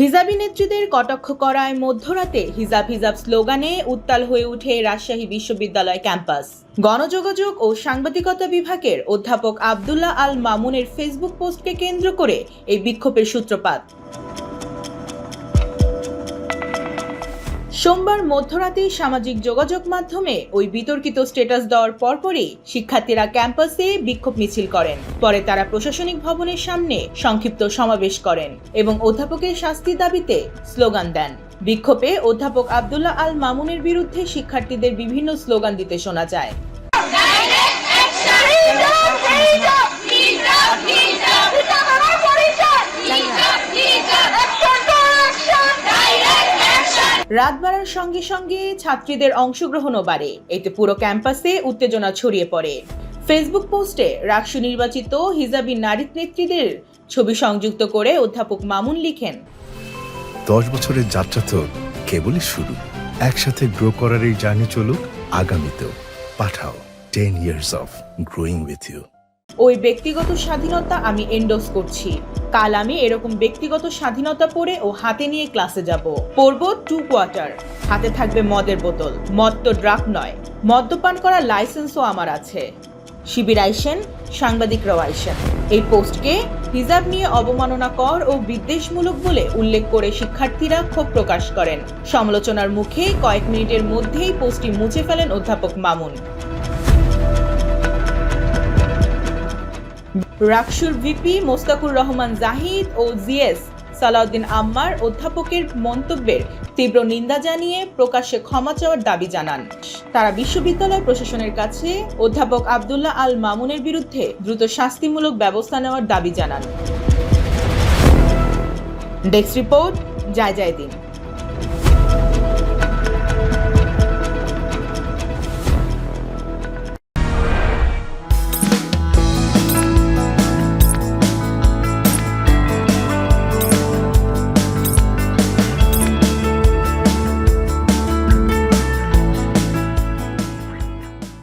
Hijabi নেত্রীদের কটাক্ষ করায় মধ্যরাতে হিজাব হিজাব স্লোগানে উত্তাল হয়ে উঠে রাজশাহী বিশ্ববিদ্যালয় ক্যাম্পাস। গণযোগাযোগ ও সাংবাদিকতা বিভাগের অধ্যাপক আবদুল্লাহ আল মামুনের ফেসবুক পোস্টকে কেন্দ্র করে এই বিক্ষোভের সূত্রপাত। সোমবার মধ্যরাতে সামাজিক যোগাযোগ মাধ্যমে ওই বিতর্কিত স্ট্যাটাস দেওয়ার পরপরই শিক্ষার্থীরা ক্যাম্পাসে বিক্ষোভ মিছিল করেন। পরে তারা প্রশাসনিক ভবনের সামনে সংক্ষিপ্ত সমাবেশ করেন এবং অধ্যাপকের শাস্তি দাবিতে স্লোগান দেন। বিক্ষোভে অধ্যাপক আবদুল্লাহ আল মামুনের বিরুদ্ধে শিক্ষার্থীদের বিভিন্ন স্লোগান দিতে শোনা যায়। রাত বাড়ার সঙ্গে সঙ্গে ছাত্রীদের অংশগ্রহণও বাড়ে। এতে পুরো ক্যাম্পাসে উত্তেজনা ছড়িয়ে পড়ে। ফেসবুক পোস্টে রাকসু নির্বাচিত হিজাবি নারী নেত্রীদের ছবি সংযুক্ত করে অধ্যাপক মামুন লিখেন, দশ বছরের যাত্রা তো কেবলই শুরু। একসাথে গ্রো করার এই জার্নি চলুক, আগামীতেও। Pathao ten years of growing with you ওই ব্যক্তিগত স্বাধীনতা আমি এন্ডোস করছি। কাল আমি এরকম ব্যক্তিগত স্বাধীনতা পরে ও হাতে নিয়ে ক্লাসে যাব। পরব টু কোয়ার্টার হাতে থাকবে মদের বোতল। মদ তো ড্রাগ নয়। মদ্যপান করার লাইসেন্সও আমার আছে। শিবির আইসেন সাংবাদিকরাও আইসেন। এই পোস্টকে হিজাব নিয়ে অবমাননা কর ও বিদ্বেষমূলক বলে উল্লেখ করে শিক্ষার্থীরা ক্ষোভ প্রকাশ করেন। সমালোচনার মুখে কয়েক মিনিটের মধ্যেই পোস্টটি মুছে ফেলেন অধ্যাপক মামুন। রাকসুর ভিপি মোস্তাকুর রহমান জাহিদ ও জিএস সালাউদ্দিন আম্মার অধ্যাপকের মন্তব্যের তীব্র নিন্দা জানিয়ে প্রকাশ্যে ক্ষমা চাওয়ার দাবি জানান। তারা বিশ্ববিদ্যালয় প্রশাসনের কাছে অধ্যাপক আবদুল্লাহ আল মামুনের বিরুদ্ধে দ্রুত শাস্তিমূলক ব্যবস্থা নেওয়ার দাবি জানান। ডেস্ক রিপোর্ট, জয় জয় দিন।